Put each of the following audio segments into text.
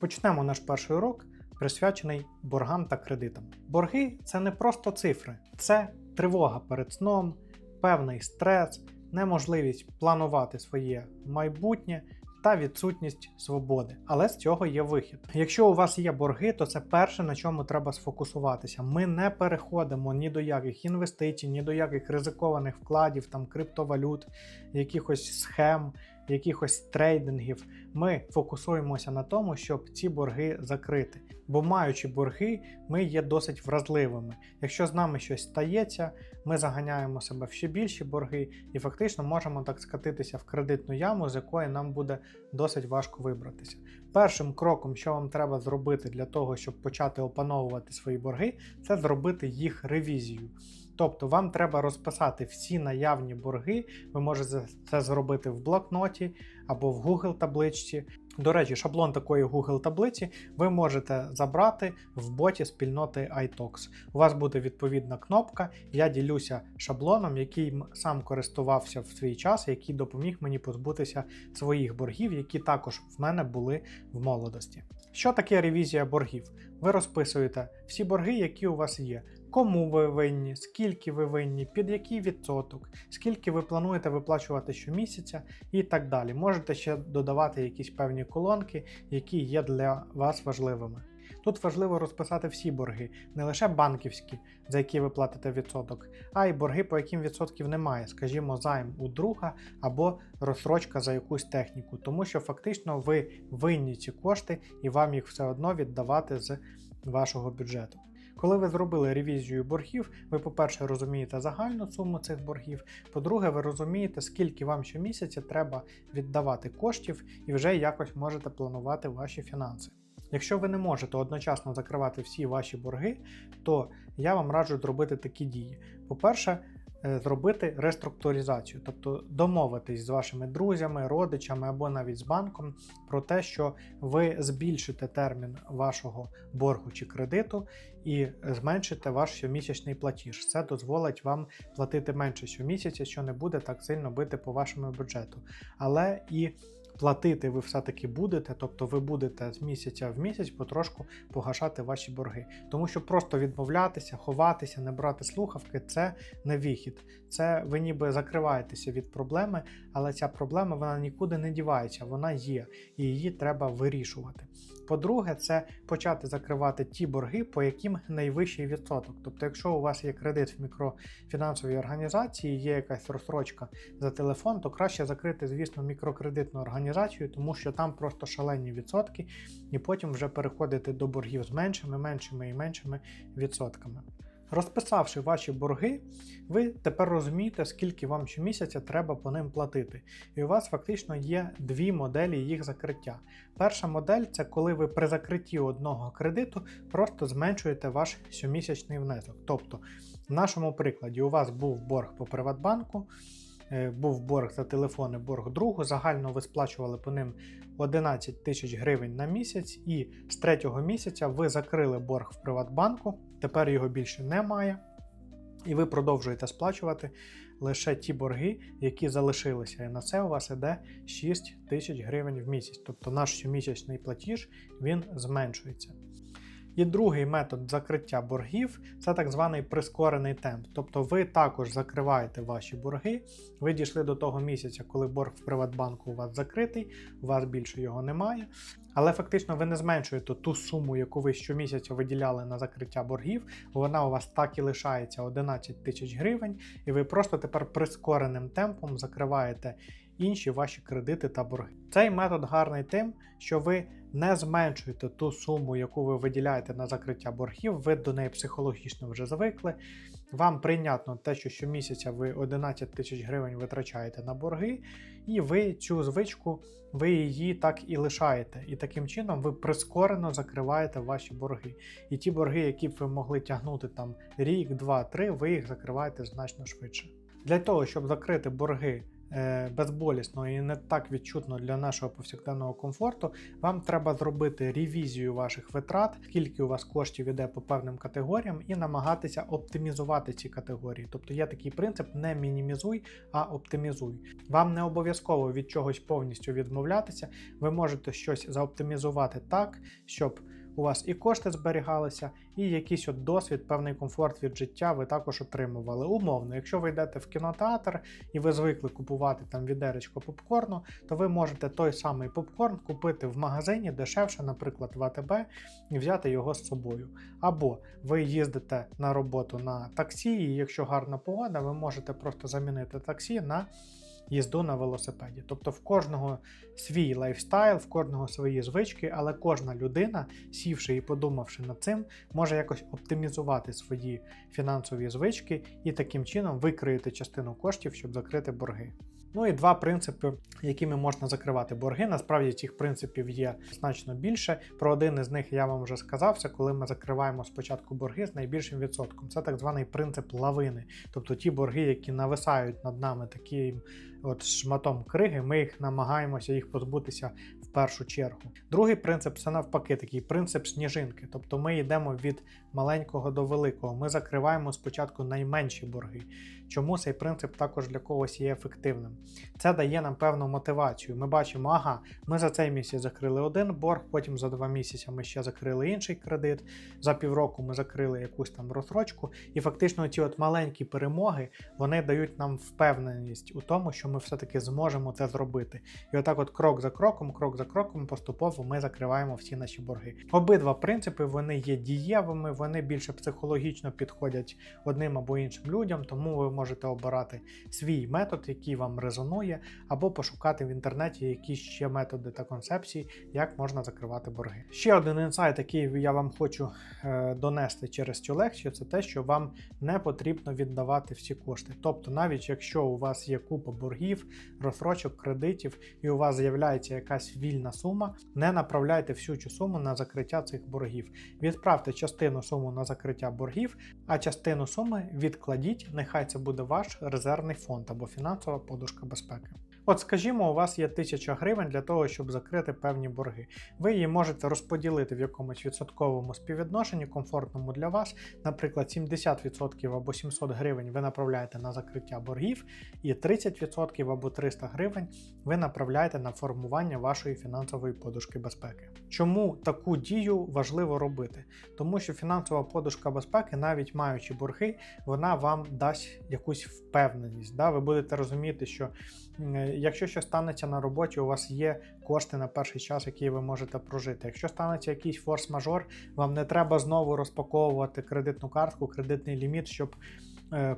Почнемо наш перший урок, присвячений боргам та кредитам. Борги це не просто цифри, це тривога перед сном, певний стрес, неможливість планувати своє майбутнє. Та відсутність свободи, але з цього є вихід. Якщо у вас є борги, то це перше на чому треба сфокусуватися. Ми не переходимо ні до яких інвестицій, ні до яких ризикованих вкладів, там криптовалют, якихось схем, якихось трейдингів. Ми фокусуємося на тому, щоб ці борги закрити. Бо маючи борги, ми є досить вразливими. Якщо з нами щось стається, ми заганяємо себе в ще більші борги і фактично можемо так скатитися в кредитну яму, з якої нам буде досить важко вибратися. Першим кроком, що вам треба зробити для того, щоб почати опановувати свої борги, це зробити їх ревізію. Тобто вам треба розписати всі наявні борги, ви можете це зробити в блокноті або в Google табличці. До речі, шаблон такої Google таблиці ви можете забрати в боті спільноти iTalks. У вас буде відповідна кнопка. Я ділюся шаблоном, який сам користувався в свій час, який допоміг мені позбутися своїх боргів, які також в мене були в молодості. Що таке ревізія боргів? Ви розписуєте всі борги, які у вас є. Кому ви винні, скільки ви винні, під який відсоток, скільки ви плануєте виплачувати щомісяця? І так далі. Можете ще додавати якісь певні колонки, які є для вас важливими. Тут важливо розписати всі борги, не лише банківські, за які ви платите відсоток, а й борги, по яким відсотків немає, скажімо, займ у друга або розсрочка за якусь техніку, тому що фактично ви винні ці кошти і вам їх все одно віддавати з вашого бюджету. Коли ви зробили ревізію боргів, ви, по-перше, розумієте загальну суму цих боргів. По-друге, ви розумієте, скільки вам щомісяця треба віддавати коштів, і вже якось можете планувати ваші фінанси. Якщо ви не можете одночасно закривати всі ваші борги, то я вам раджу зробити такі дії. По-перше, зробити реструктуризацію, тобто домовитись з вашими друзями, родичами або навіть з банком про те, що ви збільшите термін вашого боргу чи кредиту і зменшите ваш щомісячний платіж. Це дозволить вам платити менше щомісяця, що не буде так сильно бити по вашому бюджету. Але і Платити ви все-таки будете, тобто ви будете з місяця в місяць потрошку погашати ваші борги. Тому що просто відмовлятися, ховатися, не брати слухавки це не вихід. Це ви ніби закриваєтеся від проблеми, але ця проблема вона нікуди не дівається, вона є, і її треба вирішувати. По-друге, це почати закривати ті борги, по яким найвищий відсоток. Тобто, якщо у вас є кредит в мікрофінансовій організації, є якась розстрочка за телефон, то краще закрити, звісно, мікрокредитну організацію, тому що там просто шалені відсотки, і потім вже переходити до боргів з меншими, меншими і меншими відсотками. Розписавши ваші борги, ви тепер розумієте, скільки вам щомісяця треба по ним платити. І у вас фактично є дві моделі їх закриття. Перша модель це коли ви при закритті одного кредиту просто зменшуєте ваш щомісячний внесок. Тобто, в нашому прикладі, у вас був борг по Приватбанку. Був борг за телефони, борг другу. Загально ви сплачували по ним 11 тисяч гривень на місяць, і з третього місяця ви закрили борг в Приватбанку, тепер його більше немає. І ви продовжуєте сплачувати лише ті борги, які залишилися. І на це у вас іде 6 тисяч гривень в місяць. Тобто наш щомісячний платіж він зменшується. І другий метод закриття боргів це так званий прискорений темп. Тобто ви також закриваєте ваші борги. Ви дійшли до того місяця, коли борг в Приватбанку у вас закритий, у вас більше його немає. Але фактично ви не зменшуєте ту суму, яку ви щомісяця виділяли на закриття боргів, вона у вас так і лишається 11 тисяч гривень, і ви просто тепер прискореним темпом закриваєте інші ваші кредити та борги. Цей метод гарний тим, що ви не зменшуєте ту суму, яку ви виділяєте на закриття боргів, ви до неї психологічно вже звикли. Вам прийнятно те, що щомісяця ви 11 тисяч гривень витрачаєте на борги, і ви цю звичку, ви її так і лишаєте. І таким чином ви прискорено закриваєте ваші борги. І ті борги, які б ви могли тягнути там рік, два, три, ви їх закриваєте значно швидше. Для того, щоб закрити борги безболісно і не так відчутно для нашого повсякденного комфорту, вам треба зробити ревізію ваших витрат, скільки у вас коштів іде по певним категоріям, і намагатися оптимізувати ці категорії. Тобто є такий принцип: не мінімізуй, а оптимізуй. Вам не обов'язково від чогось повністю відмовлятися. Ви можете щось заоптимізувати так, щоб у вас і кошти зберігалися, і якийсь от досвід, певний комфорт від життя ви також отримували. Умовно, якщо ви йдете в кінотеатр і ви звикли купувати там відеречко попкорну, то ви можете той самий попкорн купити в магазині дешевше, наприклад, в АТБ, і взяти його з собою. Або ви їздите на роботу на таксі, і якщо гарна погода, ви можете просто замінити таксі на їзду на велосипеді. Тобто в кожного свій лайфстайл, в кожного свої звички, але кожна людина, сівши і подумавши над цим, може якось оптимізувати свої фінансові звички і таким чином викроїти частину коштів, щоб закрити борги. Ну і два принципи, якими можна закривати борги. Насправді цих принципів є значно більше. Про один із них я вам вже сказав, це коли ми закриваємо спочатку борги з найбільшим відсотком. Це так званий принцип лавини, тобто ті борги, які нависають над нами таким от шматом криги, ми їх намагаємося їх позбутися в першу чергу. Другий принцип це навпаки такий принцип сніжинки. Тобто ми йдемо від маленького до великого. Ми закриваємо спочатку найменші борги. Чому цей принцип також для когось є ефективним? Це дає нам певну мотивацію. Ми бачимо, ага, ми за цей місяць закрили один борг, потім за два місяці ми ще закрили інший кредит, за півроку ми закрили якусь там розсрочку, і фактично ці от маленькі перемоги вони дають нам впевненість у тому, що ми все-таки зможемо це зробити. І отак, от крок за кроком, крок за кроком, поступово ми закриваємо всі наші борги. Обидва принципи вони є дієвими, вони більше психологічно підходять одним або іншим людям, тому ви можете обирати свій метод, який вам резонує, або пошукати в інтернеті якісь ще методи та концепції, як можна закривати борги. Ще один інсайт, який я вам хочу е, донести через цю лекцію, це те, що вам не потрібно віддавати всі кошти. Тобто, навіть якщо у вас є купа боргів, розсрочок, кредитів, і у вас з'являється якась вільна сума, не направляйте всю цю суму на закриття цих боргів. Відправте частину суму на закриття боргів, а частину суми відкладіть, нехай це буде ваш резервний фонд або фінансова подушка безпеки. От, скажімо, у вас є 1000 гривень для того, щоб закрити певні борги. Ви її можете розподілити в якомусь відсотковому співвідношенні, комфортному для вас. Наприклад, 70% або 700 гривень ви направляєте на закриття боргів, і 30% або 300 гривень ви направляєте на формування вашої фінансової подушки безпеки. Чому таку дію важливо робити? Тому що фінансова подушка безпеки, навіть маючи борги, вона вам дасть якусь впевненість. Да? Ви будете розуміти, що якщо щось станеться на роботі, у вас є кошти на перший час, які ви можете прожити. Якщо станеться якийсь форс-мажор, вам не треба знову розпаковувати кредитну картку, кредитний ліміт, щоб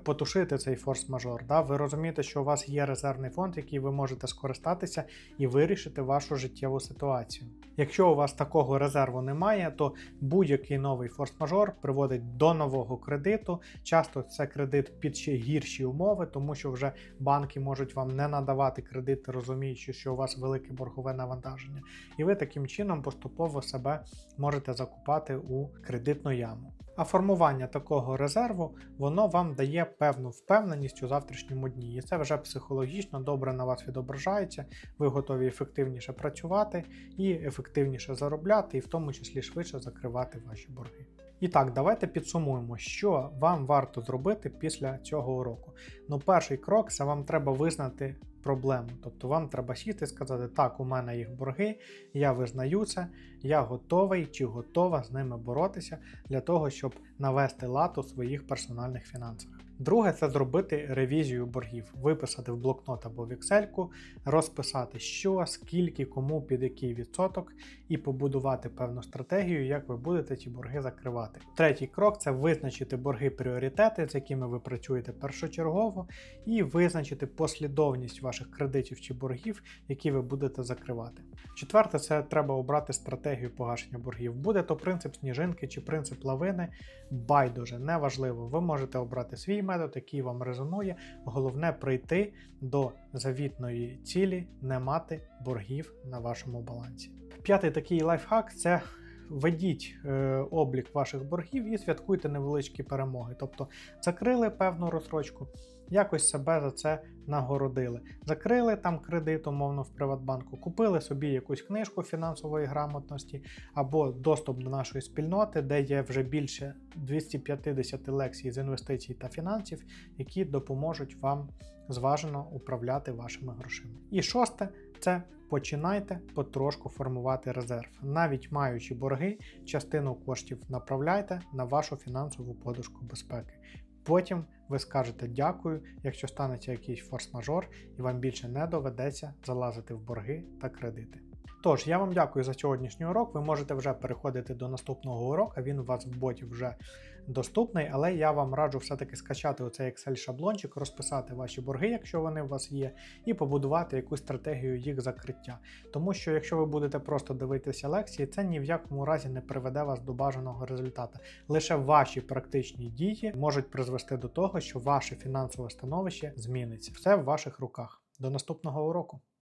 потушити цей форс-мажор. Да? Ви розумієте, що у вас є резервний фонд, який ви можете скористатися і вирішити вашу життєву ситуацію. Якщо у вас такого резерву немає, то будь-який новий форс-мажор приводить до нового кредиту. Часто це кредит під ще гірші умови, тому що вже банки можуть вам не надавати кредити, розуміючи, що у вас велике боргове навантаження. І ви таким чином поступово себе можете закупати у кредитну яму. А формування такого резерву воно вам дає певну впевненість у завтрашньому дні, і це вже психологічно добре на вас відображається. Ви готові ефективніше працювати і ефективніше заробляти, і в тому числі швидше закривати ваші борги. І так, давайте підсумуємо, що вам варто зробити після цього уроку. Ну, перший крок це вам треба визнати проблему. Тобто вам треба сіти і сказати, так, у мене їх борги, я визнаю це, я готовий чи готова з ними боротися для того, щоб навести лад у своїх персональних фінансах. Друге, це зробити ревізію боргів, виписати в блокнот або в Excel, розписати, що, скільки, кому, під який відсоток, і побудувати певну стратегію, як ви будете ці борги закривати. Третій крок це визначити борги пріоритети, з якими ви працюєте першочергово, і визначити послідовність ваших кредитів чи боргів, які ви будете закривати. Четверте, це треба обрати стратегію погашення боргів. Буде то принцип сніжинки чи принцип лавини, байдуже, неважливо. Ви можете обрати свій метод, який вам резонує. Головне прийти до завітної цілі, не мати боргів на вашому балансі. П'ятий такий лайфхак це ведіть е, облік ваших боргів і святкуйте невеличкі перемоги. Тобто закрили певну розсрочку, якось себе за це нагородили. Закрили там кредит, умовно, в Приватбанку, купили собі якусь книжку фінансової грамотності або доступ до нашої спільноти, де є вже більше 250 лекцій з інвестицій та фінансів, які допоможуть вам зважено управляти вашими грошима. І шосте це починайте потрошку формувати резерв. Навіть маючи борги, частину коштів направляйте на вашу фінансову подушку безпеки. Потім ви скажете дякую, якщо станеться якийсь форс-мажор і вам більше не доведеться залазити в борги та кредити. Тож, я вам дякую за сьогоднішній урок. Ви можете вже переходити до наступного уроку. Він у вас в боті вже доступний, але я вам раджу все-таки скачати оцей Excel-шаблончик, розписати ваші борги, якщо вони у вас є, і побудувати якусь стратегію їх закриття. Тому що якщо ви будете просто дивитися лекції, це ні в якому разі не приведе вас до бажаного результату. Лише ваші практичні дії можуть призвести до того, що ваше фінансове становище зміниться. Все в ваших руках. До наступного уроку.